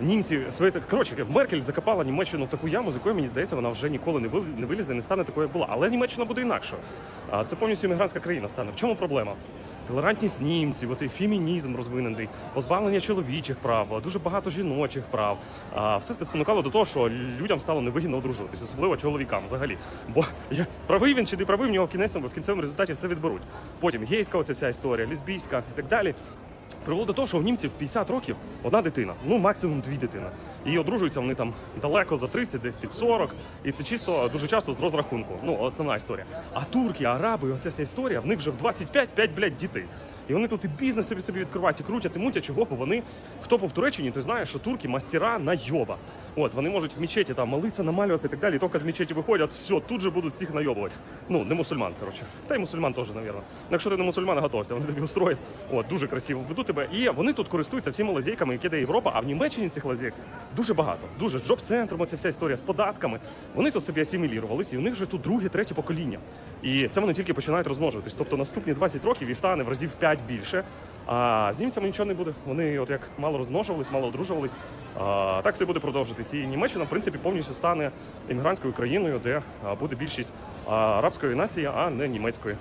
Німці свої коротше, Меркель закопала Німеччину в таку яму, з якої мені здається, вона вже ніколи не не вилізе, не стане такою, як була. Але Німеччина буде інакшою. А це повністю іммігрантська країна стане. В чому проблема? Толерантність німців, оцей фемінізм розвинений, позбавлення чоловічих прав, дуже багато жіночих прав. Все це спонукало до того, що людям стало невигідно одружуватися, особливо чоловікам взагалі. Бо я правий він чи не правий, в нього в в кінцевому результаті все відберуть. Потім гейська оця вся історія, лесбійська і так далі привело до того, що у німців в 50 років одна дитина, ну максимум дві дитини. І одружуються вони там далеко за 30, десь під 40. І це чисто дуже часто з розрахунку. Ну, основна історія. А турки, араби, оця вся історія, в них вже в 25 5, блядь, дітей. І вони тут і бізнес собі собі відкривають, і крутять, і мутять, чого, бо вони, хто був в Туреччині, той знає, що турки мастера найоба. От, вони можуть в мечеті там молитися, намалюватися і так далі, і тільки з мечеті виходять, все, тут же будуть всіх найобувати. Ну, не мусульман, коротше. Та й мусульман теж, навірно. Якщо ти не мусульман, готовся, вони тобі устроять. От, дуже красиво ведуть тебе. І вони тут користуються всіма лазейками, які дає Європа, а в Німеччині цих лазейок дуже багато. Дуже джоб-центром, оця вся історія з податками. Вони тут собі асимілірувалися, і у них вже тут друге, третє покоління. І це вони тільки починають розмножуватись. Тобто наступні 20 років їх стане в разів в 5 більше. А з німцями нічого не буде. Вони от як мало розмножувались, мало одружувались. Так все буде продовжуватись. І Німеччина, в принципі, повністю стане іммігрантською країною, де буде більшість арабської нації, а не німецької.